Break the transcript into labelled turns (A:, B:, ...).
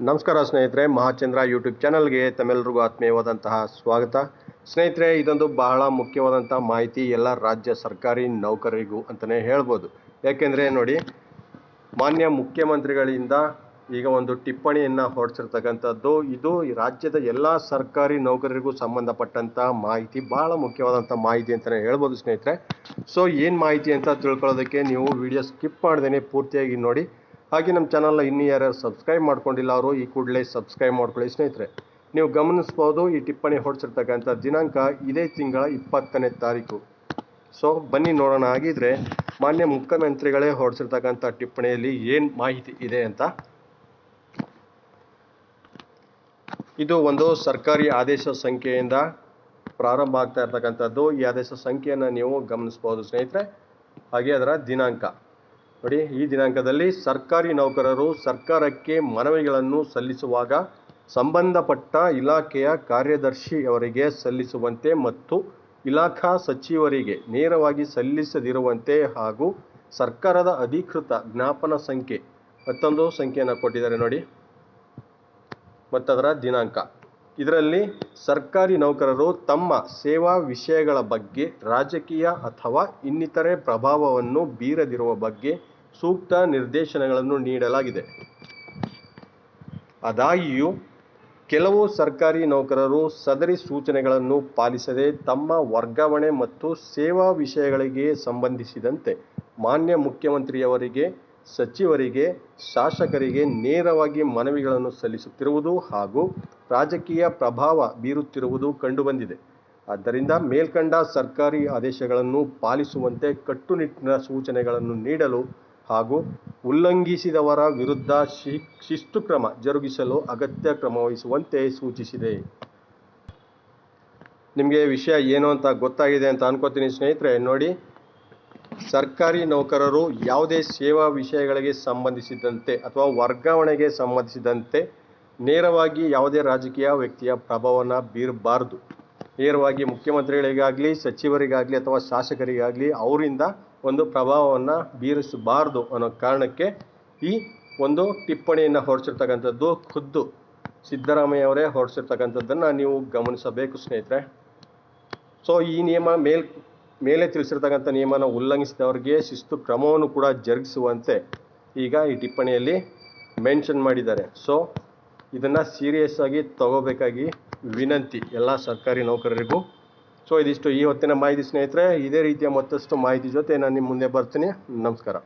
A: ನಮಸ್ಕಾರ ಸ್ನೇಹಿತರೆ, ಮಹಾಚಂದ್ರ ಯೂಟ್ಯೂಬ್ ಚಾನಲ್ಗೆ ತಮ್ಮೆಲ್ಲರಿಗೂ ಆತ್ಮೀಯವಾದಂತಹ ಸ್ವಾಗತ. ಸ್ನೇಹಿತರೆ, ಇದೊಂದು ಬಹಳ ಮುಖ್ಯವಾದಂಥ ಮಾಹಿತಿ ಎಲ್ಲ ರಾಜ್ಯ ಸರ್ಕಾರಿ ನೌಕರರಿಗೂ ಅಂತಲೇ ಹೇಳ್ಬೋದು. ಯಾಕೆಂದರೆ ನೋಡಿ, ಮಾನ್ಯ ಮುಖ್ಯಮಂತ್ರಿಗಳಿಂದ ಈಗ ಒಂದು ಟಿಪ್ಪಣಿಯನ್ನು ಹೊರಡಿಸಿರ್ತಕ್ಕಂಥದ್ದು, ಇದು ರಾಜ್ಯದ ಎಲ್ಲ ಸರ್ಕಾರಿ ನೌಕರರಿಗೂ ಸಂಬಂಧಪಟ್ಟಂಥ ಮಾಹಿತಿ, ಬಹಳ ಮುಖ್ಯವಾದಂಥ ಮಾಹಿತಿ ಅಂತಲೇ ಹೇಳ್ಬೋದು ಸ್ನೇಹಿತರೆ. ಸೊ ಏನು ಮಾಹಿತಿ ಅಂತ ತಿಳ್ಕೊಳ್ಳೋದಕ್ಕೆ ನೀವು ವಿಡಿಯೋ ಸ್ಕಿಪ್ ಮಾಡ್ದೇನೆ ಪೂರ್ತಿಯಾಗಿ ನೋಡಿ. ಹಾಗೆ ನಮ್ಮ ಚಾನಲ್ನ ಇನ್ನೂ ಯಾರ್ಯಾರು ಸಬ್ಸ್ಕ್ರೈಬ್ ಮಾಡ್ಕೊಂಡಿಲ್ಲ ಅವರು ಈ ಕೂಡಲೇ ಸಬ್ಸ್ಕ್ರೈಬ್ ಮಾಡ್ಕೊಳ್ಳಿ. ಸ್ನೇಹಿತರೆ, ನೀವು ಗಮನಿಸ್ಬೋದು, ಈ ಟಿಪ್ಪಣಿ ಹೊಡೆಸಿರ್ತಕ್ಕಂಥ ದಿನಾಂಕ ಇದೇ ತಿಂಗಳ ಇಪ್ಪತ್ತನೇ ತಾರೀಕು. ಸೊ, ಬನ್ನಿ ನೋಡೋಣ. ಆಗಿದ್ರೆ ಮಾನ್ಯ ಮುಖ್ಯಮಂತ್ರಿಗಳೇ ಹೊರಡಿಸಿರ್ತಕ್ಕಂಥ ಟಿಪ್ಪಣಿಯಲ್ಲಿ ಏನು ಮಾಹಿತಿ ಇದೆ ಅಂತ? ಇದು ಒಂದು ಸರ್ಕಾರಿ ಆದೇಶ ಸಂಖ್ಯೆಯಿಂದ ಪ್ರಾರಂಭ ಆಗ್ತಾ ಇರ್ತಕ್ಕಂಥದ್ದು. ಈ ಆದೇಶ ಸಂಖ್ಯೆಯನ್ನು ನೀವು ಗಮನಿಸ್ಬೋದು ಸ್ನೇಹಿತರೆ. ಹಾಗೆ ಅದರ ದಿನಾಂಕ. ನೋಡಿ, ಈ ದಿನಾಂಕದಲ್ಲಿ ಸರ್ಕಾರಿ ನೌಕರರು ಸರ್ಕಾರಕ್ಕೆ ಮನವಿಗಳನ್ನು ಸಲ್ಲಿಸುವಾಗ ಸಂಬಂಧಪಟ್ಟ ಇಲಾಖೆಯ ಕಾರ್ಯದರ್ಶಿಯವರಿಗೆ ಸಲ್ಲಿಸುವಂತೆ ಮತ್ತು ಇಲಾಖಾ ಸಚಿವರಿಗೆ ನೇರವಾಗಿ ಸಲ್ಲಿಸದಿರುವಂತೆ ಹಾಗೂ ಸರ್ಕಾರದ ಅಧಿಕೃತ ಜ್ಞಾಪನ ಸಂಖ್ಯೆ, ಮತ್ತೊಂದು ಸಂಖ್ಯೆಯನ್ನು ಕೊಟ್ಟಿದ್ದಾರೆ ನೋಡಿ. ಮತ್ತದರ ದಿನಾಂಕ. ಇದರಲ್ಲಿ ಸರ್ಕಾರಿ ನೌಕರರು ತಮ್ಮ ಸೇವಾ ವಿಷಯಗಳ ಬಗ್ಗೆ ರಾಜಕೀಯ ಅಥವಾ ಇನ್ನಿತರೆ ಪ್ರಭಾವವನ್ನು ಬೀರದಿರುವ ಬಗ್ಗೆ ಸೂಕ್ತ ನಿರ್ದೇಶನಗಳನ್ನು ನೀಡಲಾಗಿದೆ. ಆದಾಗಿಯೂ, ಕೆಲವು ಸರ್ಕಾರಿ ನೌಕರರು ಸದರಿ ಸೂಚನೆಗಳನ್ನು ಪಾಲಿಸದೆ ತಮ್ಮ ವರ್ಗಾವಣೆ ಮತ್ತು ಸೇವಾ ವಿಷಯಗಳಿಗೆ ಸಂಬಂಧಿಸಿದಂತೆ ಮಾನ್ಯ ಮುಖ್ಯಮಂತ್ರಿಯವರಿಗೆ, ಸಚಿವರಿಗೆ, ಶಾಸಕರಿಗೆ ನೇರವಾಗಿ ಮನವಿಗಳನ್ನು ಸಲ್ಲಿಸುತ್ತಿರುವುದು ಹಾಗೂ ರಾಜಕೀಯ ಪ್ರಭಾವ ಬೀರುತ್ತಿರುವುದು ಕಂಡುಬಂದಿದೆ. ಆದ್ದರಿಂದ ಮೇಲ್ಕಂಡ ಸರ್ಕಾರಿ ಆದೇಶಗಳನ್ನು ಪಾಲಿಸುವಂತೆ ಕಟ್ಟುನಿಟ್ಟಿನ ಸೂಚನೆಗಳನ್ನು ನೀಡಲು ಹಾಗೂ ಉಲ್ಲಂಘಿಸಿದವರ ವಿರುದ್ಧ ಶಿಸ್ತು ಕ್ರಮ ಜರುಗಿಸಲು ಅಗತ್ಯ ಕ್ರಮ ವಹಿಸುವಂತೆ ಸೂಚಿಸಿದೆ. ನಿಮಗೆ ವಿಷಯ ಏನು ಅಂತ ಗೊತ್ತಾಗಿದೆ ಅಂತ ಅನ್ಕೋತೀನಿ ಸ್ನೇಹಿತರೆ. ನೋಡಿ, ಸರ್ಕಾರಿ ನೌಕರರು ಯಾವುದೇ ಸೇವಾ ವಿಷಯಗಳಿಗೆ ಸಂಬಂಧಿಸಿದಂತೆ ಅಥವಾ ವರ್ಗಾವಣೆಗೆ ಸಂಬಂಧಿಸಿದಂತೆ ನೇರವಾಗಿ ಯಾವುದೇ ರಾಜಕೀಯ ವ್ಯಕ್ತಿಯ ಪ್ರಭಾವನ ಬೀರಬಾರ್ದು. ನೇರವಾಗಿ ಮುಖ್ಯಮಂತ್ರಿಗಳಿಗಾಗಲಿ, ಸಚಿವರಿಗಾಗಲಿ ಅಥವಾ ಶಾಸಕರಿಗಾಗಲಿ ಅವರಿಂದ ಒಂದು ಪ್ರಭಾವವನ್ನು ಬೀರಿಸಬಾರ್ದು ಅನ್ನೋ ಕಾರಣಕ್ಕೆ ಈ ಒಂದು ಟಿಪ್ಪಣಿಯನ್ನು ಹೊರಡಿಸಿರ್ತಕ್ಕಂಥದ್ದು ಖುದ್ದು. ಸಿದ್ದರಾಮಯ್ಯ ಅವರೇ ಹೊರಡಿಸಿರ್ತಕ್ಕಂಥದ್ದನ್ನು ನೀವು ಗಮನಿಸಬೇಕು ಸ್ನೇಹಿತರೆ. ಸೊ ಈ ನಿಯಮ ಮೇಲ್, ಮೇಲೆ ತಿಳಿಸಿರ್ತಕ್ಕಂಥ ನಿಯಮನ ಉಲ್ಲಂಘಿಸಿದವರಿಗೆ ಶಿಸ್ತು ಕ್ರಮವನ್ನು ಕೂಡ ಜರುಗಿಸುವಂತೆ ಈಗ ಈ ಟಿಪ್ಪಣಿಯಲ್ಲಿ ಮೆನ್ಷನ್ ಮಾಡಿದ್ದಾರೆ. ಸೊ ಇದನ್ನು ಸೀರಿಯಸ್ ಆಗಿ ತಗೋಬೇಕಾಗಿ ವಿನಂತಿ ಎಲ್ಲ ಸರ್ಕಾರಿ ನೌಕರರಿಗೂ. ಸೊ ಇದಿಷ್ಟು ಈ ಹೊತ್ತಿನ ಮಾಹಿತಿ ಸ್ನೇಹಿತರೆ. ಇದೇ ರೀತಿಯ ಮತ್ತಷ್ಟು ಮಾಹಿತಿ ಜೊತೆ ನಾನು ನಿಮ್ಮ ಮುಂದೆ ಬರ್ತೀನಿ. ನಮಸ್ಕಾರ.